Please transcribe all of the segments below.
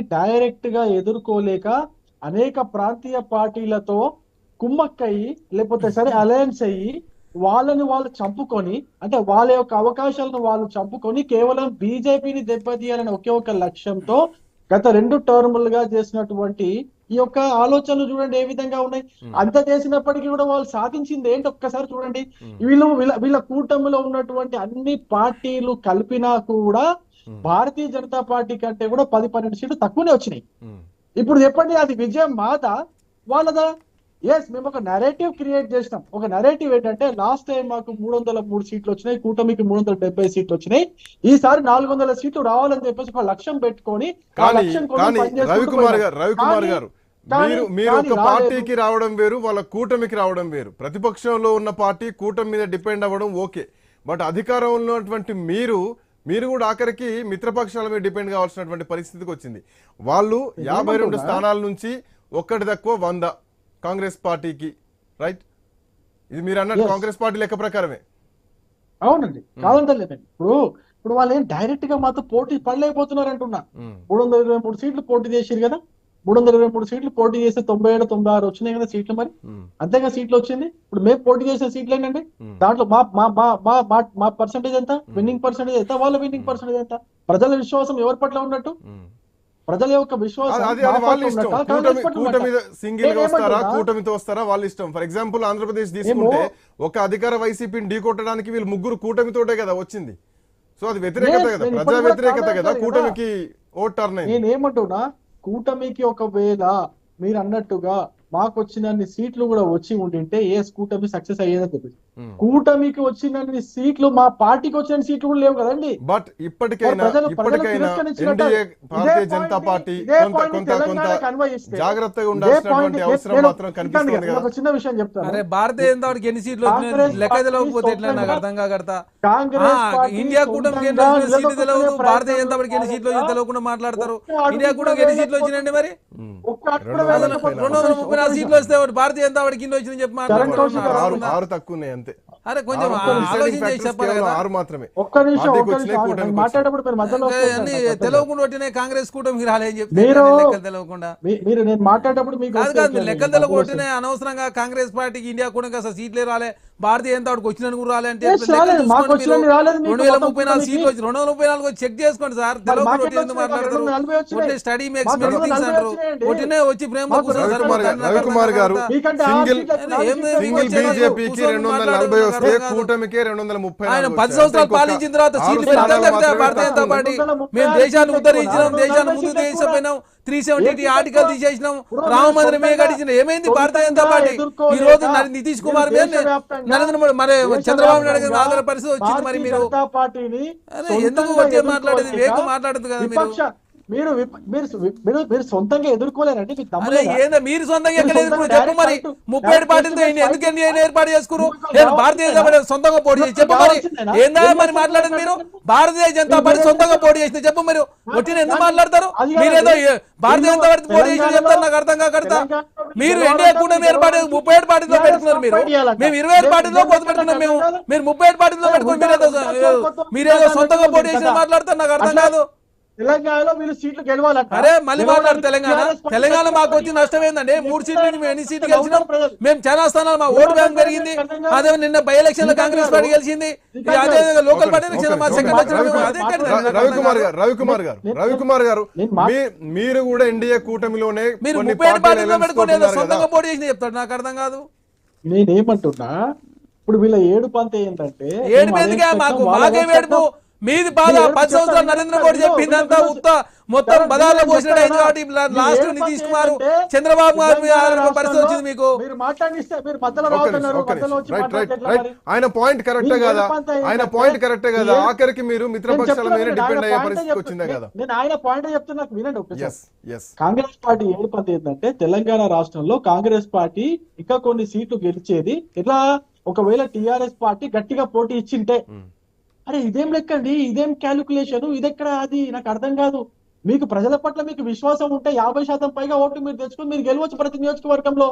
డైరెక్ట్గా ఎదుర్కోలేక అనేక ప్రాంతీయ పార్టీలతో కుమ్మక్కయి లేకపోతే సరే అలయన్స్ అయ్యి వాళ్ళని వాళ్ళు చంపుకొని అంటే వాళ్ళ యొక్క అవకాశాలను వాళ్ళు చంపుకొని కేవలం బీజేపీని దెబ్బతీయాలని ఒకే ఒక లక్ష్యంతో గత రెండు టర్ములుగా చేసినటువంటి ఈ యొక్క ఆలోచనలు చూడండి ఏ విధంగా ఉన్నాయి. అంత చేసినప్పటికీ కూడా వాళ్ళు సాధించింది ఏంటి ఒక్కసారి చూడండి. వీళ్ళు వీళ్ళ వీళ్ళ కూటమిలో ఉన్నటువంటి అన్ని పార్టీలు కలిపినా కూడా. భారతీయ జనతా పార్టీ కంటే కూడా పది పన్నెండు సీట్లు తక్కువనే వచ్చినాయి. ఉమ్. ఇప్పుడు చెప్పండి అది విజయం మాదా? వాళ్ళదా? ఎస్ మేము ఒక నరేటివ్ క్రియేట్ చేసినాం. ఒక నరేటివ్ ఏంటంటే లాస్ట్ టైం మాకు మూడు వందల మూడు సీట్లు వచ్చినాయి కూటమికి మూడు వందల డెబ్బై సీట్లు వచ్చినాయి. ఈసారి నాలుగు వందల సీట్లు రావాలని చెప్పేసి ఒక లక్ష్యం పెట్టుకొని రవికుమార్. గారు రవికుమార్ గారు మీరు మీరు ఒక. పార్టీకి రావడం వేరు వాళ్ళ కూటమికి రావడం వేరు. ప్రతిపక్షంలో ఉన్న పార్టీ కూటమి మీద డిపెండ్ అవ్వడం ఓకే. బట్ అధికారంలో ఉన్నటువంటి మీరు మీరు కూడా ఆఖరికి మిత్రపక్షాల మీద డిపెండ్ కావాల్సినటువంటి పరిస్థితికి వచ్చింది. వాళ్ళు యాభై రెండు? స్థానాల నుంచి ఒక్కటి తక్కువ వంద కాంగ్రెస్ పార్టీకి రైట్? ఇది మీరు అన్నట్టు. కాంగ్రెస్ పార్టీ లెక్క ప్రకారమే. అవునండి. కాదంటలేదు ఇప్పుడు ఇప్పుడు వాళ్ళు ఏం డైరెక్ట్గా మాతో పోటీ పడలేకపోతున్నారు అంటున్నా. ఉమ్, మూడు వందల ఇరవై మూడు సీట్లు పోటీ చేసిరు కదా. మూడు వందల ఇరవై మూడు సీట్లు పోటీ చేస్తే తొంభై ఏడు తొంభై ఆరు వచ్చినాయి కదా సీట్లు మరి? అంతేగా సీట్లు వచ్చింది? ఇప్పుడు మేము పోటీ చేసిన సీట్లు ఏంటండి. దాంట్లో మా మా మా మా మా పర్సంటేజ్ ఎంత? విన్నింగ్ పర్సంటేజ్ ఎంత? వాళ్ళ విన్నింగ్ పర్సంటేజ్ ఎంత? ప్రజల విశ్వాసం ఎవరి పట్ల ఉన్నట్టు. ప్రజల యొక్క విశ్వాసం? సింగిల్గా వస్తారా? కూటమితో వస్తారా? వాళ్ళ ఇష్టం. ఫర్ ఎగ్జాంపుల్ ఆంధ్రప్రదేశ్ తీసుకుంటే ఒక అధికార వైసీపీని ఢీకొట్టడానికి వీళ్ళు ముగ్గురు కూటమితోటే కదా వచ్చింది. సో అది వ్యతిరేకత కదా ప్రజా వ్యతిరేకత కదా. కూటమికి ఓట్ టర్న్ అయింది. నేను ఏమంటున్నా? కూటమికి ఒకవేళ మీరు అన్నట్టుగా మాకు వచ్చిన సీట్లు కూడా వచ్చి ఉండింటే ఏ కూటమి సక్సెస్ అయ్యేదని తెలుసు కూటమికి వచ్చినన్ని సీట్లు మా పార్టీకి వచ్చిన సీట్లు కూడా లేవు కదండి. బట్ ఇప్పటికైనా ఇప్పటికైనా ఎన్డీఏ భారతీయ జనతా పార్టీ కొంత కొంత కొంత జాగ్రత్తగా ఉండాల్సినటువంటి అవసరం నేను- మాత్రం ఇట్లాంటి కనిపిస్తుంది కదా, కదా ఒక చిన్న విషయం చెప్తాను. అరే భారతీయ జనతా పార్టీకి ఎన్ని సీట్లు లెక్క ఎట్లా నాకు అర్థం కాకడతా? కాంగ్రెస్ ఆ, పార్టీ ఇండియా కూటమికి ఎన్ని వచ్చిన సీట్లు భారతీయ జనతా పార్టీకి ఎన్ని సీట్లు తెలియకుండా మాట్లాడతారు? ఇండియా కూడా కూటమికి ఎన్ని సీట్లు వచ్చినాయండి మరి? కూడా రెండు వందల ముప్పై నాలుగు సీట్లు వస్తే భారతీయ జనతా పార్టీకి ఇన్ని వచ్చిందని చెప్పి మాట్లాడుతున్నారు ఆరు ఆరు తక్కువ ఉన్నాయి అంతే. అరే కొంచెం ఆరు మాత్రమే. ఒక్క నిమిషం మాట్లాడేటప్పుడు మీరు మధ్యలో. తెలియకుండా కొట్టినాయి కాంగ్రెస్ కూటమికి రాలేని చెప్పి లెక్కలు తెలియకుండా మీ- మీరు నేను మాట్లాడేటప్పుడు మీకు కాదు కాదు లెక్కలు మధ్యలో తెలవ వస్తే. కొట్టినాయి అనవసరంగా కాంగ్రెస్ పార్టీకి ఇండియా కూడా అసలు సీట్లే రాలే. భారతీయ జనతా పార్టీకి వచ్చిన కూడా రాలే అంటే Yes, లెక్కలు రాలేదు. చూసుకోండి మాకు వచ్చినన్ని మీరు. రాలేదు, మీకు రెండు వేల ముప్పై నాలుగు. సీట్లు వచ్చి రెండు వందల ముప్పై నాలుగు చెక్ చేసుకోండి సార్? మాట్లాడతారు స్టడీ మేక్స్ అంటారు. ఒకటినే వచ్చి ప్రేమ రవికుమార్ గారు- సింగిల్- సింగిల్ బీజేపీకి రెండు వందల నలభై వస్తే. కూటమికి రెండు వందల ముప్పై ఆయన పది. సంవత్సరాలు పాలించిన తర్వాత సీట్లు భారతీయ జనతా పార్టీ మేము దేశాన్ని ఉద్ధరించినాం. దేశాన్ని ముందు తీసుకుపోయినాం త్రీ సెవెంటీ ఆర్టికల్? తీసేసినాం. రామ మీరు మందిరం సొంతంగా గడిచిన ఏమైంది? భారతీయ జనతా పార్టీ ఈ రోజు నితీష్ కుమార్ మీద నరేంద్ర మోడీ మరి చంద్రబాబు నాయుడు గారి ఆధార పరిస్థితి వచ్చింది మరి మీరు. ఎందుకు వచ్చే మాట్లాడేది? వేగం మాట్లాడదు కదా మీరు. మీరు మీరు మీరు సొంతంగా మీకు? ఏందా మీరు సొంతంగా చెప్పు మరి ముప్పై ఏడు పార్టీలతో ఎందుకు ఎన్ని ఏర్పాటు చేసుకురు నేను? భారతీయ జనతా సొంతంగా పోటీ చేసి చెప్పు మరి? ఏందా మరి మాట్లాడేది మీరు భారతీయ జనతా పార్టీ సొంతంగా పోటీ చేసింది చెప్పు మీరు ఒట్టిన ఎందుకు మాట్లాడతారు. మీరేదో భారతీయ జనతా పార్టీ పోటీ చేసి చెప్తారు నాకు అర్థం కాకడతా మీరు గెలవాలంటే ఎన్డీఏ కూటమి ఏర్పాటు ముప్పై ఏడు పార్టీలో పెట్టుకున్నారు మీరు. మేము ఇరవై ఏడు పార్టీలో పొత్తు పెట్టుకున్నాం మేము. మీరు ముప్పై ఏడు పార్టీలో పెట్టుకుని మీరేదో సొంతంగా పోటీ చేసి మాట్లాడతారు నాకు అర్థం కాదు తెలంగాణలో మీరు సీట్లు గెలవాలంట. అరే మళ్ళీ మాట్లాడు తెలంగాణ. తెలంగాణ మాకు వచ్చిన నష్టం ఏందండి? మూడు సీట్లు మేము ఎన్ని సీట్లు గెలిచినాం? మేము చాలా స్థానాలు మా ఓటు బ్యాంక్ పెరిగింది. అదే నిన్న బై ఎలక్షన్లో కాంగ్రెస్ పార్టీ గెలిచింది. అదే లోకల్ పార్టీ ఎలక్షన్ మా సెకండ్ రవికుమార్ గారు రవికుమార్ గారు రవికుమార్ గారు మీరు కూడా ఎన్డీఏ కూటమిలోనే మీరు ముప్పై ఏడు పార్టీలు సొంతంగా. పోటీ చేసి చెప్తాడు. నాకు అర్థం కాదు. నేనేమంటున్నా ఇప్పుడు వీళ్ళ ఏడు పంత ఏంటంటే ఏడు మాకు వాళ్ళ మాకే ఏడుపు. మీది బాధ. పది సంవత్సరాలు. నరేంద్ర మోడీ చెప్పిందంతా ఉత్త మొత్తం ఏడుపు పోసినట్టు అయింది? కాబట్టి లాస్ట్ నితీష్ కుమార్ చంద్రబాబు గారు పరిస్థితి వచ్చింది మీకు? ఆయన పాయింట్ కరెక్టే కదా. ఆయన పాయింట్ కరెక్టే కదా. ఆఖరికి మీరు మిత్రపక్షాల మీద డిపెండ్ అయ్యే పరిస్థితి వచ్చిందే. కదా. నేను ఆయన పాయింట్ చెప్తున్నా వినండి కాంగ్రెస్ పార్టీ ఏడు పంత ఏంటంటే తెలంగాణ రాష్ట్రంలో కాంగ్రెస్ పార్టీ ఇంకా కొన్ని సీట్లు గెలిచేది. ఇట్లా ఒకవేళ టిఆర్ఎస్ పార్టీ గట్టిగా పోటీ ఇచ్చింటే అరే ఇదేం లెక్కండి? ఇదేం క్యాలిక్యులేషన్ ఇదెక్కడ అది? నాకు అర్థం కాదు. మీకు ప్రజల పట్ల మీకు విశ్వాసం ఉంటే యాభై శాతం పైగా ఓట్లు మీరు తెచ్చుకుని మీరు గెలవచ్చు ప్రతి నియోజకవర్గంలో.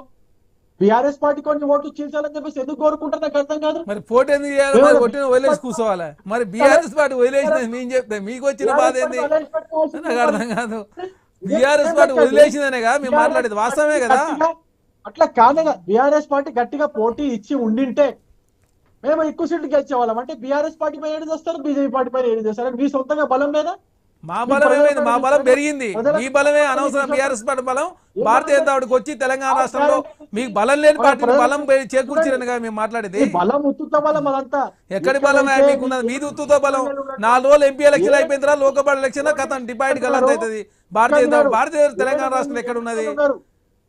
బీఆర్ఎస్ పార్టీ కొన్ని ఓట్లు చీల్చాలని చెప్పేసి ఎందుకు కోరుకుంటారు? నాకు అర్థం కాదు. మరి పోటీ ఎందుకు చేయాలి? మరి ఒట్టిన వదిలేసి కూర్చోవాలి. మరి బీఆర్ఎస్ పార్టీ వదిలేసినది మేము చెప్తే మీకు వచ్చిన బాధ ఏంది? నాకు అర్థం కాదు. టీఆర్ఎస్ పార్టీ వదిలేసిందనేగా మేము మాట్లాడేది. వాస్తవమే కదా? అట్లా కాదు బీఆర్ఎస్ పార్టీ గట్టిగా పోటీ ఇచ్చి ఉండింటే మేము ఎక్కువ సీట్లు గెలిచేవాళ్ళం. అంటే బీఆర్ఎస్ పార్టీ పైన ఏడు చేస్తారు బీజేపీ పార్టీ పైన ఏడు చేస్తారు? మీ సొంతంగా బలం లేదా? మా బలం ఏమైంది? మా బలం పెరిగింది. మీ బలమే అనవసరం. బీఆర్ఎస్ పార్టీ బలం. భారతీయ జనతా పార్టీకి వచ్చి తెలంగాణ రాష్ట్రంలో మీకు బలం లేని పార్టీకి బలం చేకూర్చిరనిగా మేము మాట్లాడేది. బలం ఉత్తుత బలం అదంతా. ఎక్కడి బలం మీకున్నది మీది ఉత్తుతో బలం. నాలుగు రోజులు ఎంపీ ఎలక్షన్ అయిపోయిన తర్వాత లోకసభ ఎలక్షన్ కథం డిపాయిట్ గలంత అవుతుంది భారతీయ జనతా- భారతీయ తెలంగాణ రాష్ట్రంలో ఎక్కడ ఉన్నది.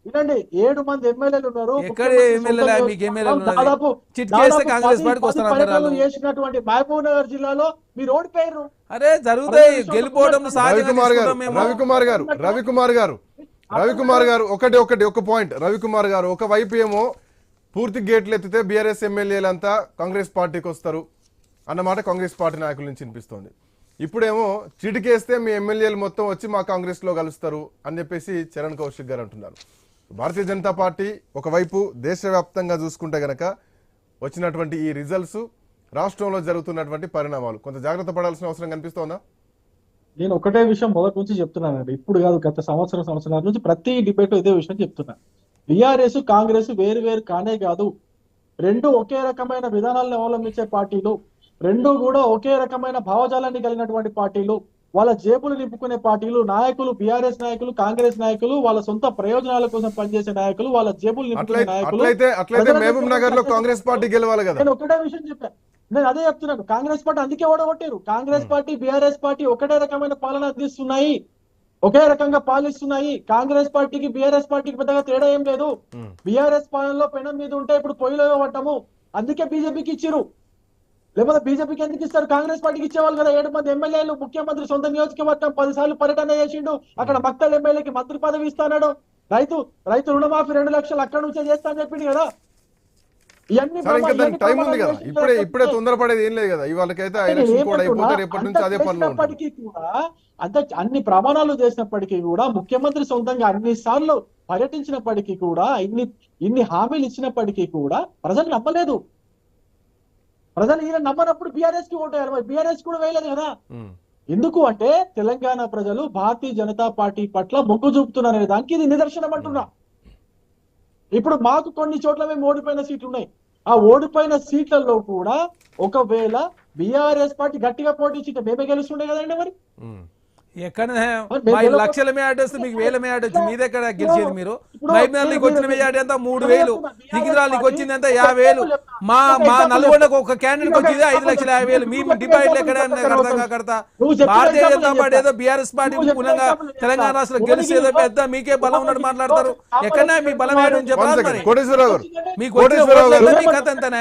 వినండి ఏడు మంది ఎమ్మెల్యేలు ఉన్నారు? దాదాపు. చేసినటువంటి మహబూబ్ నగర్ జిల్లాలో మీరు ఓడిపోయారు అరే జరుగుతాయి గెలిపోవడం రవికుమార్ గారు. రవికుమార్ గారు రవికుమార్ గారు రవికుమార్ గారు ఒకటి ఒకటి ఒక పాయింట్ రవికుమార్ గారు ఒక వైపు ఏమో పూర్తి గేట్లు ఎత్తితే బీఆర్ఎస్ ఎమ్మెల్యేలంతా కాంగ్రెస్ పార్టీకి వస్తారు అన్నమాట కాంగ్రెస్ పార్టీ నాయకుల నుంచి వినిపిస్తోంది ఇప్పుడేమో చిటికేస్తే మీ ఎమ్మెల్యేలు మొత్తం వచ్చి మా కాంగ్రెస్లో కలుస్తారు అని చెప్పేసి చరణ్ కౌశిక్ గారు అంటున్నారు భారతీయ జనతా పార్టీ ఒకవైపు దేశవ్యాప్తంగా చూసుకుంటే గనక వచ్చినటువంటి ఈ రిజల్ట్స్ రాష్ట్రంలో జరుగుతున్నటువంటి పరిణామాలు. కొంత జాగ్రత్త పడాల్సిన అవసరం కనిపిస్తోందా? నేను ఒకటే విషయం మొదటి నుంచి చెప్తున్నానండి. ఇప్పుడు కాదు గత సంవత్సరం సంవత్సరాల నుంచి ప్రతి డిబేట్ ఇదే విషయం చెప్తున్నా. బీఆర్ఎస్ కాంగ్రెస్ వేరు వేరు కానే కాదు రెండు ఒకే రకమైన విధానాలను అవలంబించే పార్టీలు రెండు కూడా ఒకే రకమైన భావజాలాన్ని కలిగినటువంటి పార్టీలు వాళ్ళ జేబులు నింపుకునే పార్టీలు నాయకులు బీఆర్ఎస్ నాయకులు కాంగ్రెస్ నాయకులు వాళ్ళ సొంత ప్రయోజనాల కోసం పనిచేసే నాయకులు వాళ్ళ జేబులు నింపుకునే నాయకులు. కాంగ్రెస్ పార్టీ గెలవాలి కదా. నేను ఒకటే విషయం చెప్పాను. నేను అదే చెప్తున్నాను. కాంగ్రెస్ పార్టీ అందుకే ఓడగొట్టారు కాంగ్రెస్ పార్టీ బీఆర్ఎస్ పార్టీ ఒకటే రకమైన పాలన అందిస్తున్నాయి. ఒకే రకంగా పాలిస్తున్నాయి. కాంగ్రెస్ పార్టీకి బీఆర్ఎస్ పార్టీకి పెద్దగా తేడా ఏం లేదు. బీఆర్ఎస్ పాలనలో పెనం మీద ఉంటే ఇప్పుడు పొయ్యిలో పడ్డాము అందుకే బీజేపీకి ఇచ్చిరు లేకపోతే బీజేపీకి ఎందుకు ఇస్తారు? కాంగ్రెస్ పార్టీకి ఇచ్చేవాళ్ళు కదా. ఏడు మంది ఎమ్మెల్యేలు ముఖ్యమంత్రి సొంత నియోజకవర్గం పది సార్లు పర్యటన చేసిండు. అక్కడ మక్తల్ ఎమ్మెల్యేకి మంత్రి పదవి ఇస్తాడు రైతు రైతు రుణమాఫీ రెండు లక్షలు అక్కడ నుంచే చేస్తా అని కదా. టైం ఉంది ఇప్పుడే తొందరపడేది ఏం లేదు కదా. ఇవాళకైతే కూడా అన్ని ప్రమాణాలు చేసినప్పటికీ కూడా ముఖ్యమంత్రి సొంతంగా అన్ని సార్లు పర్యటించినప్పటికీ కూడా ఇన్ని ఇన్ని హామీలు ఇచ్చినప్పటికీ కూడా ప్రజలు నమ్మలేదు. ప్రజలు ఈయన నమ్మనప్పుడు బీఆర్ఎస్కి ఓటేయాలి మరి బీఆర్ఎస్ కూడా వేయలేదు కదా. ఎందుకు అంటే తెలంగాణ ప్రజలు భారతీయ జనతా పార్టీ పట్ల మొగ్గు చూపుతున్నారనే దానికి ఇది నిదర్శనం అంటున్నా. ఇప్పుడు మాకు కొన్ని చోట్ల మేము ఓడిపోయిన సీట్లు ఉన్నాయి. ఆ ఓడిపోయిన సీట్లలో కూడా ఒకవేళ బీఆర్ఎస్ పార్టీ గట్టిగా పోటీ ఇచ్చింటే మేమే గెలుస్తుండే కదండి మరి. ఎక్కడ లక్షల వస్తే మీకు వేల మేయాటి వచ్చి మీ దగ్గర గెలిచేది మీరు? నీకు వచ్చిన మేయాటి అంతా మూడు వేలు. దిగిరాలు నీకు వచ్చింది అంతా పార్టీ యాభై వేలు. మా మా. నల్గొండకు ఒక క్యాండిడేట్ వచ్చింది ఐదు లక్షల యాభై వేలు. మీ. డిపాజిట్లు ఎక్కడ కడతా. కడతా భారతీయ జనతా పార్టీ. ఏదో బీఆర్ఎస్ పార్టీ మూలంగా. తెలంగాణ రాష్ట్రంలో భువనగిరిలో గెలిచేదో పెద్ద మీకే బలం ఉన్నట్టు మాట్లాడతారు. ఎక్కడన్నా మీ బలం ఏడని చెప్పాలి మరి. మీకు మీ కథ ఎంత.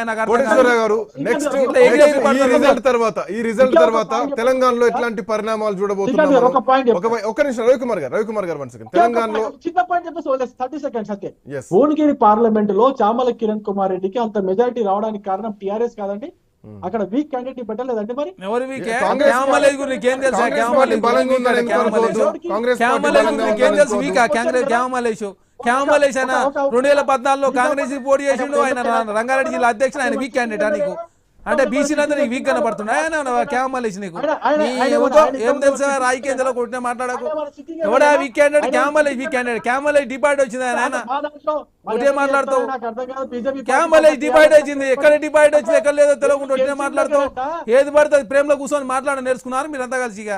గారు నెక్స్ట్ ఈ రిజల్ట్ తర్వాత ఈ రిజల్ట్ తర్వాత తెలంగాణలో ఎట్లాంటి పరిణామాలు చూడబోతున్నాం? ఒక point ఒక వై- ఒక్క నిమిషం రవికుమార్ గారు రవికుమార్ గారు వన్ సెకండ్. తెలంగాణలో చిన్న పాయింట్ చెప్పేసి థర్టీ సెకండ్స్ అంతే. ఎస్ భువనగిరి పార్లమెంట్లో చామల కిరణ్ కుమార్ రెడ్డికి అంత మెజారిటీ రావడానికి కారణం టిఆర్ఎస్ కాదండి. అక్కడ వీక్ క్యాండిడేట్ పెట్టలేదండి మరి? ఎవరు వీకే గురించి తెలుసా? బలంగా ఉందని? కాంగ్రెస్ గురించి తెలుసు కాంగ్రెస్ ఆయన రెండు వేల పద్నాలుగులో కాంగ్రెస్ పోటీ చేసిండు ఆయన రంగారెడ్డి జిల్లా అధ్యక్షుడు ఆయన వీక్ క్యాండిడేట్ నీకు? అంటే బీసీలంతా నీకు వీక్ కనపడుతున్నా ఆయన క్యామలేజ్ నీకు ఏం తెలుసా? ఎవరితో రాజకీయం తెలో కొట్టిన మాట్లాడకు. ఎవడా వీక్ క్యాండిడేట్ క్యామలేజ్ వీక్ క్యాండిడేట్ క్యామలేజ్ డిపార్ట్ వచ్చింది ఆయన ఒకటే మాట్లాడతావు. చేస్తారో నాకు అర్థం కాదు. BJP క్యామలేజ్ పార్టీ డిపాయిట్ వచ్చింది. ఎక్కడ డిపాయిట్ వచ్చింది ఎక్కడ లేదో తెలియకుండా వచ్చినా మాట్లాడతావు. ఏది పడితే ప్రేమలో కూర్చొని మాట్లాడ నేర్చుకున్నారు. మీరంతా కలిసి ఇక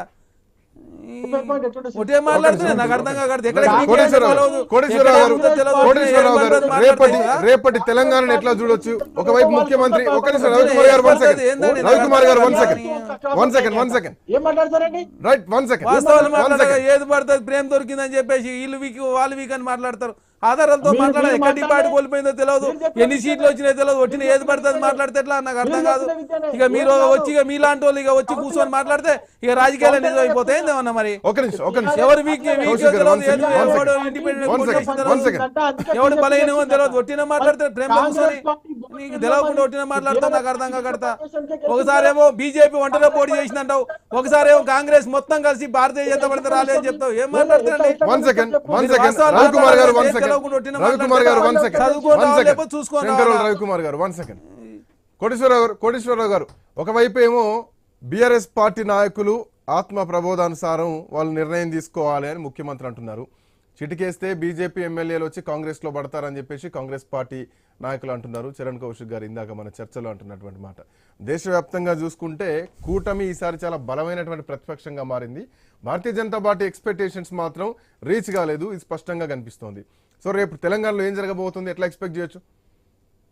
ఒకటే మాట్లాడుతున్నా నాకు అర్థం కాదు రేపటి రేపటి తెలంగాణను ఎట్లా చూడొచ్చు? ఒకవైపు ముఖ్యమంత్రి ఒక నిమిషం రవికుమార్ గారు one second Ravikumar garu one second one second one second right one second ఏది పడుతుంది? ప్రేమ దొరికిందని చెప్పేసి వీళ్ళు వీక్ వాళ్ళు వీక్ అని మాట్లాడతారు. ఆధారాలతో మాట్లాడాలి. ఎక్కడ మాట్లాడే- డిపార్ట్ కోల్పోయిందో తెలియదు ఎన్ని సీట్లు వచ్చినాయో తెలియదు వచ్చిన ఏది పడుతుంది మాట్లాడితే ఎట్లా? నాకు అర్థం కాదు. ఇక మీరు. వచ్చి ఇక మీలాంటి వాళ్ళు ఇక వచ్చి కూర్చొని మాట్లాడితే ఇక రాజకీయాలు నిజం అయిపోతాయి. ఏమన్నా మరి? ఎవరు వీక్ one ఎవడు పోటీ తెలియదు. ఒట్టిన మాట్లాడితే ప్రేమ నీకు తెలవకుండా ఒట్టిన మాట్లాడతా నాకు అర్థం కాకడతా. ఒకసారి ఏమో బీజేపీ ఒంటరిగా పోటీ చేసిందంటావు. ఒకసారి ఏమో కాంగ్రెస్ మొత్తం కలిసి భారతీయ జనతా పార్టీ రాలేదని చెప్తావు. ఏం మాట్లాడతారండి రవికుమార్ గారు వన్ సెకండ్? రవికుమార్ గారు వన్ సెకండ్ గారు కోటేశ్వరరావు గారు ఒకవైపు ఏమో బీఆర్ఎస్ పార్టీ నాయకులు ఆత్మ ప్రబోధానుసారం వాళ్ళు నిర్ణయం తీసుకోవాలి అని ముఖ్యమంత్రి అంటున్నారు. చిటికేస్తే బీజేపీ ఎమ్మెల్యేలు వచ్చి కాంగ్రెస్లో పడతారని చెప్పేసి కాంగ్రెస్ పార్టీ నాయకులు అంటున్నారు. చరణ్ కౌశిక్ గారు ఇందాక మన చర్చలో అంటున్నటువంటి మాట. దేశవ్యాప్తంగా చూసుకుంటే కూటమి ఈసారి చాలా బలమైనటువంటి ప్రతిపక్షంగా మారింది. భారతీయ జనతా పార్టీ ఎక్స్పెక్టేషన్స్ మాత్రం రీచ్ కాలేదు. ఇది స్పష్టంగా కనిపిస్తోంది. సో రేపు తెలంగాణలో ఏం జరగబోతుంది? ఎట్లా ఎక్స్పెక్ట్ చేయొచ్చు?